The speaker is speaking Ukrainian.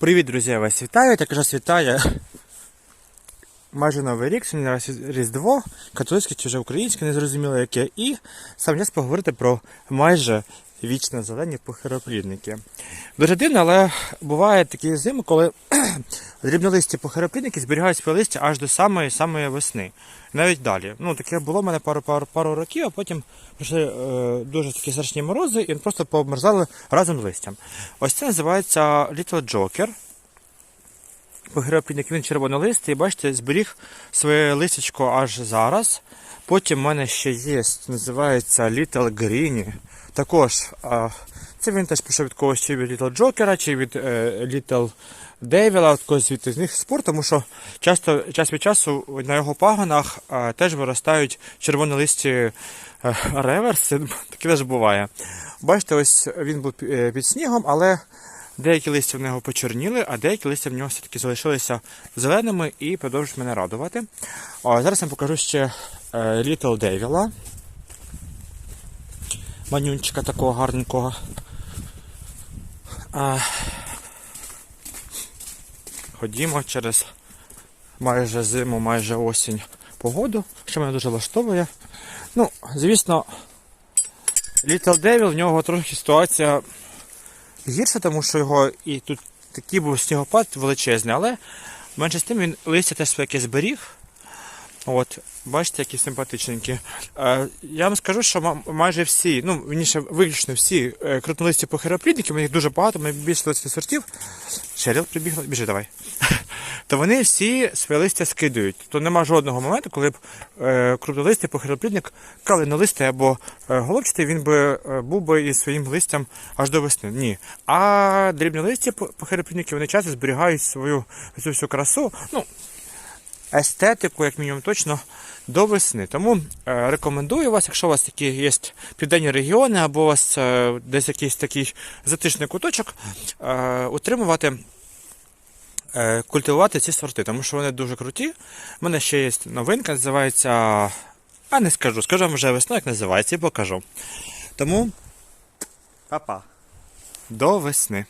Привіт, друзі, я вас вітаю. Так вже вітає майже новий рік, сьогодні Різдво, католицьке чи вже українське, незрозуміло яке. І сам час поговорити про майже вічно зелені похироплідники. Дуже дивно, але бувають такі зими, коли дрібнолисті похироплідники зберігають своє листя аж до самої самої весни. Навіть далі. Ну, таке було в мене пару, пару, пару років, а потім прийшли е, дуже такі страшні морози і просто пообмерзали разом з листям. Ось це називається Little Joker. Погребник він червонолистий, бачите, зберіг своє листячко аж зараз. Потім в мене ще є, називається Little Greeny. Також а, це він теж пішов від когось чи від Little Joker, чи від е, Little Devil, от когось від них спор, тому що часто час від часу на його пагонах а, теж виростають червонолисті е, реверси. Таке теж буває. Бачите, ось він був е, під снігом, але Деякі листя в нього почорніли, а деякі листя в нього все-таки залишилися зеленими і продовжують мене радувати. О, зараз я вам покажу ще е, Little Devil. Манюнчика такого гарненького. А, ходімо через майже зиму, майже осінь погоду, що мене дуже влаштовує. Ну, звісно, Little Devil, в нього трохи ситуація гірше, тому що його і тут такий був снігопад величезний, але менше з тим він листя теж своє зберіг. От, бачите, які симпатичненькі. Е, я вам скажу, що ма- майже всі, ну, вірніше, виключно всі е, крупнолисті похироплідники, у них дуже багато, ми більше 20 сортів. Шеріл прибігла, біжи давай. То вони всі своє листя скидують. То нема жодного моменту, коли б е, крупнолистий похироплідник калинолистий або е, головчатий, він би е, був би із своїм листям аж до весни. Ні. А дрібнолисті по- похироплідники вони часто зберігають свою цю всю красу. Ну, естетику, як мінімум, точно до весни. Тому е, рекомендую вас, якщо у вас такі є південні регіони, або у вас е, десь якийсь такий затишний куточок, е, утримувати. Е, Культивувати ці сорти, тому що вони дуже круті. У мене ще є новинка, називається. А не скажу, скажу вам вже весною, як називається, і покажу. Тому, па-па. До весни.